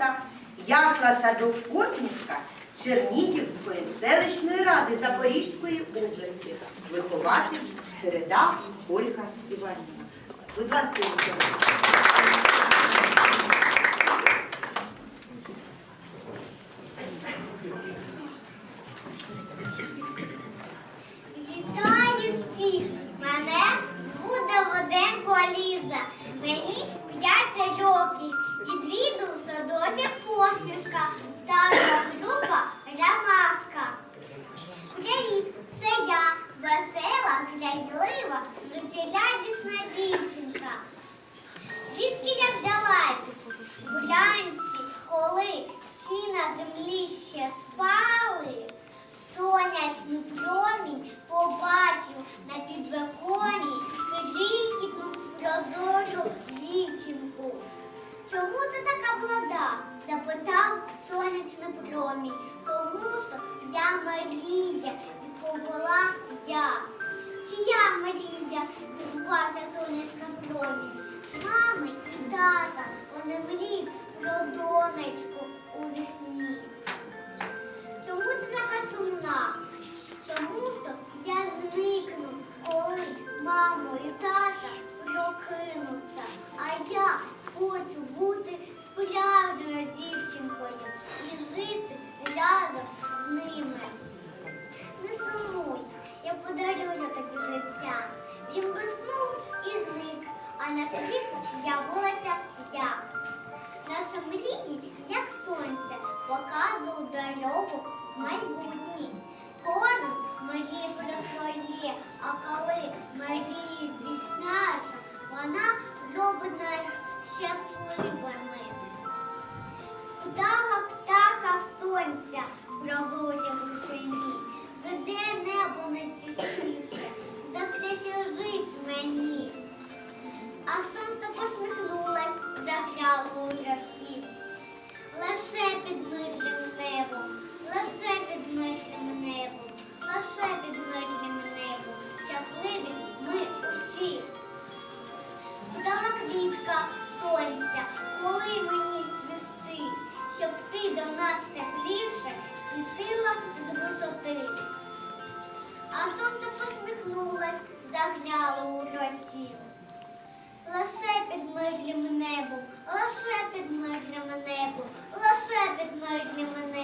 поета, ясла садок посмішка Чернігівської селищної ради Запорізької області. Вихователь середа Ольга Іванівна. Будь ласка, така блада? запитав сонячний промінь. Тому що я Марія, відповіла я. Чия Марія дивувався сонячна промінь? Мами і тата, вони мрій про донечку у весні. а на світло з'явилася я. Наші мрії, як сонце, показують дорогу в майбутнє. Кожен мріє про сонце посміхнулась, загляла у росію. Лише під мирним небом, лише під мирним небом, лише під мирним небом.